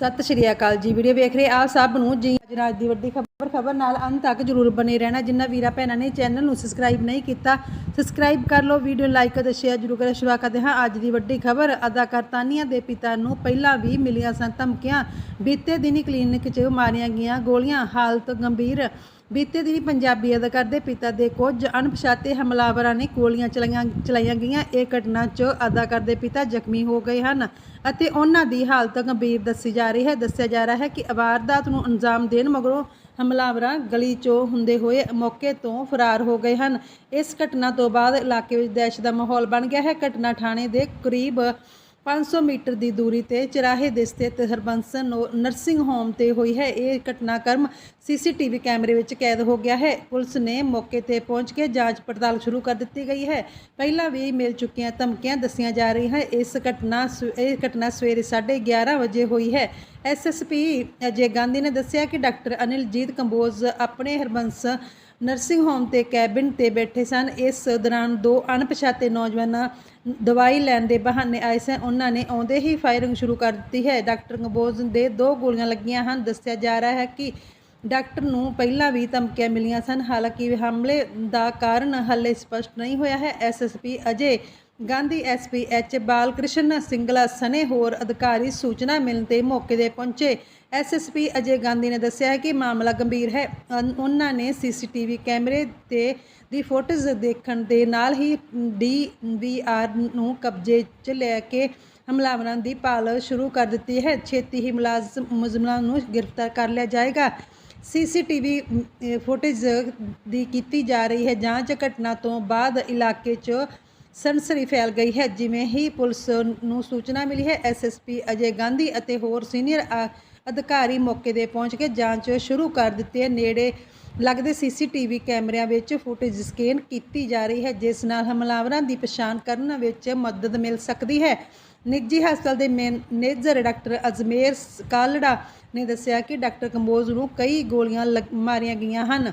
ਸਤਿ ਸ਼੍ਰੀ ਅਕਾਲ ਜੀ। ਵੀਡੀਓ ਵੇਖ ਰਹੇ ਆਪ ਸਭ ਨੂੰ ਜੀ। ਅੱਜ ਰਾਤ ਦੀ ਵੱਡੀ ਖਬਰ ਖਬਰ ਨਾਲ ਅੰਤ ਤੱਕ ਜਰੂਰ ਬਨੇ ਰਹਿਣਾ। ਜਿੰਨਾ ਵੀਰਾ ਭੈਣਾਂ ਨੇ ਚੈਨਲ ਨੂੰ ਸਬਸਕ੍ਰਾਈਬ ਨਹੀਂ ਕੀਤਾ, ਸਬਸਕ੍ਰਾਈਬ ਕਰ ਲਓ, ਵੀਡੀਓ ਲਾਈਕ ਅਤੇ ਸ਼ੇਅਰ ਜਰੂਰ ਕਰੇ। ਸ਼ੁਰੂਆਤ ਕਰਦੇ ਹਾਂ ਅੱਜ ਦੀ ਵੱਡੀ ਖਬਰ। ਅਦਾਕਾਰ ਤਾਨੀਆ ਦੇ ਪਿਤਾ ਨੂੰ ਪਹਿਲਾਂ ਵੀ ਮਿਲੀਆਂ ਸਨ ਧਮਕੀਆਂ। ਬੀਤੇ ਦਿਨੀ ਕਲੀਨਿਕ 'ਚ ਮਾਰੀਆਂ ਗਈਆਂ ਗੋਲੀਆਂ। ਹਾਲਤ ਗੰਭੀਰ ਬੀਤੇ ਦਿਨੀ ਪੰਜਾਬੀ ਅਦਾਕਾਰ ਦੇ ਪਿਤਾ ਦੇ ਕੁਝ ਅਣਪਛਾਤੇ ਹਮਲਾਵਰਾਂ ਨੇ ਗੋਲੀਆਂ ਚਲਾਈਆਂ ਚਲਾਈਆਂ ਗਈਆਂ। ਇਹ ਘਟਨਾ 'ਚ ਅਦਾਕਾਰ ਦੇ ਪਿਤਾ ਜ਼ਖਮੀ ਹੋ ਗਏ ਹਨ ਅਤੇ ਉਹਨਾਂ ਦੀ ਹਾਲਤ ਗੰਭੀਰ ਦੱਸੀ ਜਾ ਰਹੀ ਹੈ। ਦੱਸਿਆ ਜਾ ਰਿਹਾ ਹੈ ਕਿ ਵਾਰਦਾਤ ਨੂੰ ਅੰਜਾਮ ਦੇਣ ਮਗਰੋਂ ਹਮਲਾਵਰਾਂ ਗਲੀ 'ਚੋਂ ਹੁੰਦੇ ਹੋਏ ਮੌਕੇ ਤੋਂ ਫਰਾਰ ਹੋ ਗਏ ਹਨ। ਇਸ ਘਟਨਾ ਤੋਂ ਬਾਅਦ ਇਲਾਕੇ ਵਿੱਚ ਦਹਿਸ਼ਤ ਦਾ ਮਾਹੌਲ ਬਣ ਗਿਆ ਹੈ। ਘਟਨਾ ਥਾਣੇ ਦੇ ਕਰੀਬ 500 ਮੀਟਰ ਦੀ ਦੂਰੀ ਤੇ ਚਰਾਹੇ ਦੇ ਸਥਿਤ ਹਰਬੰਸ ਨਰਸਿੰਗ ਹੋਮ ਤੇ ਹੋਈ ਹੈ। ਇਹ ਘਟਨਾਕ੍ਰਮ ਸੀਸੀਟੀਵੀ ਕੈਮਰੇ ਵਿੱਚ ਕੈਦ ਹੋ ਗਿਆ ਹੈ। ਪੁਲਿਸ ਨੇ ਮੌਕੇ ਤੇ ਪਹੁੰਚ ਕੇ ਜਾਂਚ ਪੜਤਾਲ ਸ਼ੁਰੂ ਕਰ ਦਿੱਤੀ ਗਈ ਹੈ। ਪਹਿਲਾਂ ਵੀ ਮਿਲ ਚੁੱਕੀਆਂ ਧਮਕੀਆਂ ਦੱਸੀਆਂ ਜਾ ਰਹੀਆਂ ਹੈ ਇਸ ਘਟਨਾ ਸਵ- ਇਹ ਘਟਨਾ ਸਵੇਰੇ 11:30 ਵਜੇ ਹੋਈ ਹੈ। ਐਸਐਸਪੀ ਅਜੇ ਗਾਂਧੀ ਨੇ ਦੱਸਿਆ ਕਿ ਡਾਕਟਰ ਅਨਿਲਜੀਤ ਕੰਬੋਜ ਆਪਣੇ ਹਰਬੰਸ ਨਰਸਿੰਗ ਹੋਮ ਤੇ ਕੈਬਿਨ ਤੇ ਬੈਠੇ ਸਨ। ਇਸ ਦੌਰਾਨ ਦੋ ਅਣਪਛਾਤੇ ਨੌਜਵਾਨਾਂ ਦਵਾਈ ਲੈਣ ਦੇ ਬਹਾਨੇ ਆਏ ਸਨ। ਉਹਨਾਂ ਨੇ ਆਉਂਦੇ ਹੀ ਫਾਇਰਿੰਗ ਸ਼ੁਰੂ ਕਰ ਦਿੱਤੀ ਹੈ। ਡਾਕਟਰ ਕੰਬੋਜ ਦੇ ਦੋ ਗੋਲੀਆਂ ਲੱਗੀਆਂ ਹਨ। ਦੱਸਿਆ ਜਾ ਰਿਹਾ ਹੈ ਕਿ ਡਾਕਟਰ ਨੂੰ ਪਹਿਲਾਂ ਵੀ ਧਮਕੀਆਂ ਮਿਲੀਆਂ ਸਨ। ਹਾਲਾਂਕਿ ਹਮਲੇ ਦਾ ਕਾਰਨ ਹਾਲੇ ਸਪਸ਼ਟ ਨਹੀਂ ਹੋਇਆ ਹੈ। SSP Ajay Gandhi SP H Balkrishan Singla ਸਨੇ ਹੋਰ ਅਧਿਕਾਰੀ ਸੂਚਨਾ ਮਿਲਣ ਤੇ ਮੌਕੇ ਤੇ ਪਹੁੰਚੇ। ਐਸਐਸਪੀ ਅਜੇ ਗਾਂਧੀ ਨੇ ਦੱਸਿਆ ਹੈ ਕਿ ਮਾਮਲਾ ਗੰਭੀਰ ਹੈ। ਉਹਨਾਂ ਨੇ ਸੀਸੀਟੀਵੀ ਕੈਮਰੇ ਤੇ ਦੀ ਫੋਟੋਜ਼ ਦੇਖਣ ਦੇ ਨਾਲ ਹੀ ਡੀਵੀਆਰ ਨੂੰ ਕਬਜ਼ੇ 'ਚ ਲੈ ਕੇ ਹਮਲਾਵਰਾਂ ਦੀ ਭਾਲ ਸ਼ੁਰੂ ਕਰ ਦਿੱਤੀ ਹੈ। ਛੇਤੀ ਹੀ ਮੁਲਾਜ਼ਮ, ਮੁਲਜ਼ਮਾਂ ਨੂੰ ਗ੍ਰਿਫਤਾਰ ਕਰ ਲਿਆ ਜਾਏਗਾ। ਸੀਸੀਟੀਵੀ ਫੁਟੇਜ ਦੀ ਕੀਤੀ ਜਾ ਰਹੀ ਹੈ ਜਾਂਚ ਘਟਨਾ ਤੋਂ ਬਾਅਦ ਇਲਾਕੇ 'ਚ ਸਨਸਰੀ ਫੈਲ ਗਈ ਹੈ, ਜਿਵੇਂ ਹੀ ਪੁਲਿਸ ਨੂੰ ਸੂਚਨਾ ਮਿਲੀ ਹੈ ਐਸਐਸਪੀ ਅਜੇ ਗਾਂਧੀ ਅਤੇ ਹੋਰ ਸੀਨੀਅਰ ਅ- ਅਧਿਕਾਰੀ ਮੌਕੇ ਤੇ ਪਹੁੰਚ ਕੇ ਜਾਂਚ ਸ਼ੁਰੂ ਕਰ ਦਿੱਤੀ ਹੈ। ਨੇੜੇ ਲੱਗਦੇ ਸੀਸੀਟੀਵੀ ਕੈਮਰਿਆਂ ਵਿੱਚ ਫੁਟੇਜ ਸਕੈਨ ਕੀਤੀ ਜਾ ਰਹੀ ਹੈ, ਜਿਸ ਨਾਲ ਹਮਲਾਵਰਾਂ ਦੀ ਪਛਾਣ ਕਰਨ ਵਿੱਚ ਮਦਦ ਮਿਲ ਸਕਦੀ ਹੈ। ਨਿੱਜੀ ਹਸਪਤਾਲ ਦੇ ਮੈਨੇਜਰ ਡਾਕਟਰ ਅਜਮੇਰ ਕਾਲੜਾ ਨੇ ਦੱਸਿਆ ਕਿ ਡਾਕਟਰ ਕੰਬੋਜ ਨੂੰ ਕਈ ਗੋਲੀਆਂ ਲੱਗ- ਮਾਰੀਆਂ ਗਈਆਂ ਹਨ।